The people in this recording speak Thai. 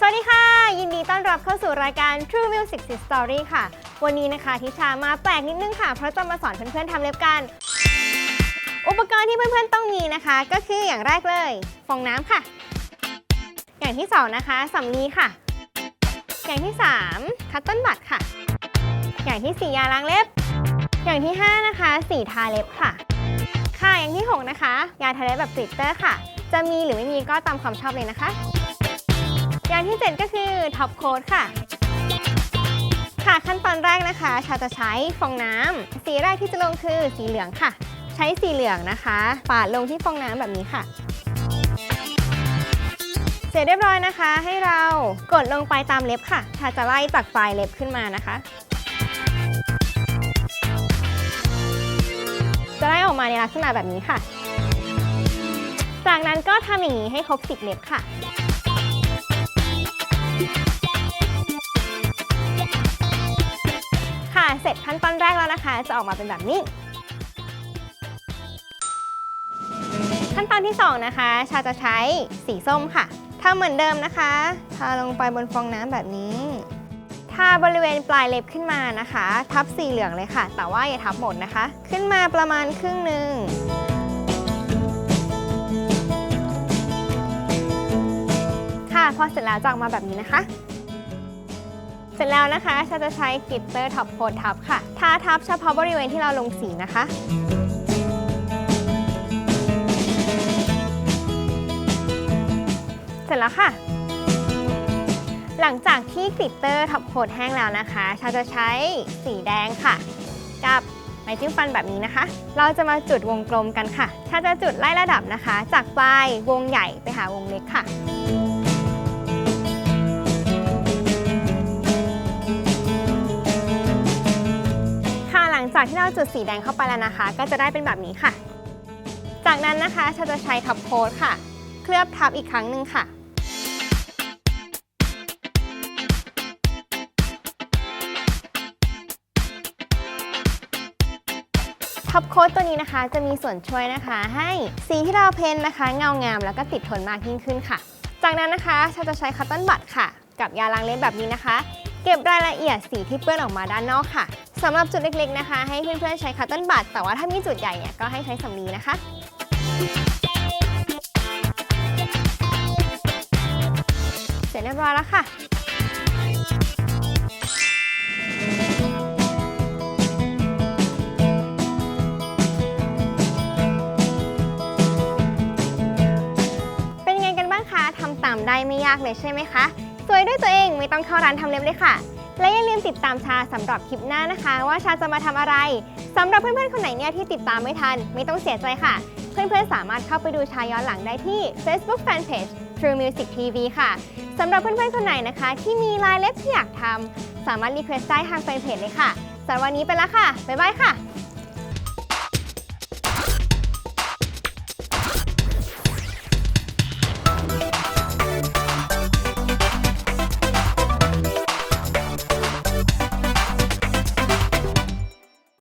สวัสดีค่ะ ยินดีต้อนรับเข้าสู่รายการ True Music Story ค่ะ วันนี้นะคะทิชามาแปลกนิดนึงค่ะ เพราะจะมาสอนเพื่อนๆทำเล็บกัน อุปกรณ์ที่เพื่อนๆต้องมีนะคะ ก็คืออย่างแรกเลย ฟองน้ำค่ะ อย่างที่สองนะคะสำลีค่ะ อย่างที่สามคัตเติ้ลบัตค่ะ อย่างที่สี่ยาล้างเล็บ อย่างที่ห้านะคะสีทาเล็บค่ะ ค่ะอย่างที่หกนะคะ ยาทาเล็บแบบกลิตเตอร์ค่ะ จะมีหรือไม่มีก็ตามความชอบเลยนะคะ อย่างที่ 7 ก็คือท็อปโค้ดค่ะ ค่ะขั้นตอนแรกนะคะ ชาจะใช้ฟองน้ำสีแรกที่จะลงคือสีเหลืองค่ะ ใช้สีเหลืองนะคะ ปาดลงที่ฟองน้ำแบบนี้ค่ะ เสร็จเรียบร้อยนะคะ ให้เรากดลงไปตามเล็บค่ะ ชาจะไล่จากปลายเล็บขึ้นมานะคะ จะได้ออกมาในลักษณะแบบนี้ค่ะ จากนั้นก็ทำอย่างนี้ให้ครบ10เล็บค่ะ ค่ะเสร็จขั้นตอนแรกแล้วนะคะ จะออกมาเป็นแบบนี้ ขั้นตอนที่ 2 นะคะ ชาจะใช้สีส้มค่ะทำเหมือนเดิมนะคะทาลงไปบนฟองน้ำแบบนี้ทาบริเวณปลายเล็บขึ้นมานะคะ ทับสีเหลืองเลยค่ะ แต่ว่าอย่าทับหมดนะคะ ขึ้นมาประมาณครึ่งหนึ่ง พอเสร็จแล้วจะออกมาแบบนี้นะคะ เสร็จแล้วนะคะชาจะใช้กลิตเตอร์ท็อปโคดทับค่ะ ทาทับเฉพาะบริเวณที่เราลงสีนะคะเสร็จแล้วค่ะ หลังจากที่กลิตเตอร์ท็อปโคดแห้งแล้วนะคะชาจะใช้สีแดงค่ะ กับไม้จิ้มฟันแบบนี้นะคะ เราจะมาจุดวงกลมกันค่ะชาจะจุดไล่ระดับนะคะ จากปลายวงใหญ่ไปหาวงเล็กค่ะ จากที่เราจุดสีแดงเข้าไปแล้วนะคะ ก็จะได้เป็นแบบนี้ค่ะ จากนั้นนะคะชาจะใช้ท็อปโค้ดค่ะ เคลือบทับอีกครั้งหนึ่งค่ะท็อปโค้ดตัวนี้นะคะ จะมีส่วนช่วยนะคะ ให้สีที่เราเพ้นนะคะ เงางามแล้วก็ติดทนมากยิ่งขึ้นค่ะ จากนั้นนะคะชาจะใช้คัตเติ้ลบัตค่ะ กับยาล้างเล็บแบบนี้นะคะ เก็บรายละเอียดสีที่เปื้อนออกมาด้านนอกค่ะ สำหรับจุดเล็กๆนะคะ ให้เพื่อนๆใช้คัตเติ้ลบัตแต่ว่าถ้ามีจุดใหญ่เนี่ยก็ให้ใช้สำลีนะคะเสร็จเรียบร้อยแล้วค่ะเป็นไงกันบ้างคะทำตามได้ไม่ยากเลยใช่ไหมคะ สวยด้วยตัวเองไม่ต้องเข้าร้านทำเล็บเลยค่ะ และอย่าลืมติดตามชาสำหรับคลิปหน้านะคะ ว่าชาจะมาทำอะไรสำหรับเพื่อนๆคนไหนเนี่ยที่ติดตามไม่ทัน ไม่ต้องเสียใจค่ะ เพื่อนๆสามารถเข้าไปดูชาย้อนหลังได้ที่ Facebook Fanpage True Music TV ค่ะสำหรับเพื่อนๆคนไหนนะคะ ที่มีลายเล็บที่อยากทำสามารถรีเควสต์ได้ทางแฟนเพจเลยค่ะสำหรับวันนี้ไปแล้วค่ะบ๊ายบายค่ะ